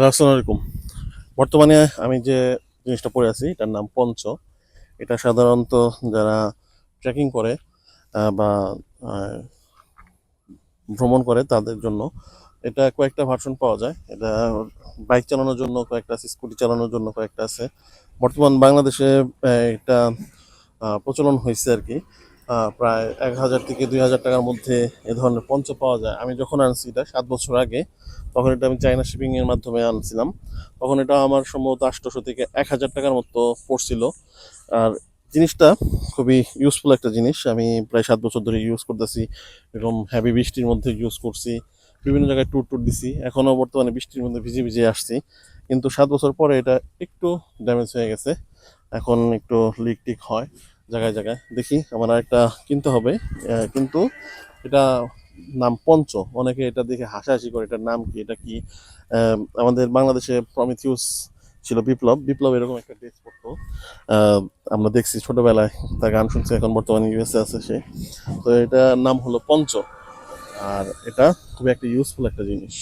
Hello, আসসালামু আলাইকুম। বর্তমানে আমি যে জিনিসটা পরে আছি, এটার নাম পঞ্চ। এটা সাধারণত যারা ট্রেকিং করে বা ভ্রমণ করে তাদের জন্য এটা কয়েকটা ভার্সন পাওয়া যায়। এটা বাইক চালানোর জন্য কয়েকটা আছে, স্কুটি চালানোর জন্য কয়েকটা আছে। বর্তমান বাংলাদেশে এটা প্রচলন হয়েছে আর কি। প্রায় এক হাজার থেকে দুই হাজার টাকার মধ্যে এ ধরনের পঞ্চ পাওয়া যায়। আমি যখন আনছি এটা সাত বছর আগে, তখন এটা আমি চাইনা শিপিংয়ের মাধ্যমে আনছিলাম। তখন এটা আমার সম্ভবত আটশোশো থেকে এক হাজার টাকার মতো পড়ছিল। আর জিনিসটা খুবই ইউজফুল একটা জিনিস। আমি প্রায় সাত বছর ধরে ইউজ করতেছি, এরকম হ্যাভি বৃষ্টির মধ্যে ইউজ করছি, বিভিন্ন জায়গায় ট্যুর ট্যুর দিছি। এখনও বর্তমানে বৃষ্টির মধ্যে ভিজে ভিজে আসছি। কিন্তু সাত বছর পরে এটা একটু ড্যামেজ হয়ে গেছে। এখন একটু লিক টিক হয়। জায়গায় জায়গায়। দেখি, আমার আরেকটা কিনতে হবে। কিন্তু এটা নাম পঞ্চ। অনেকে এটা দেখে হাসাহাসি করে, এটার নাম কি, এটা কি? আমাদের বাংলাদেশে প্রমিথিউস ছিল বিপ্লব। বিপ্লব এরকম একটা ড্রেস পরতো আমরা দেখছি ছোটবেলায়, তার গান শুনছি, এখন বর্তমানে ইউএসএ আছে সে। তো এটার নাম হলো পঞ্চ। আর এটা খুবই একটা ইউজফুল একটা জিনিস।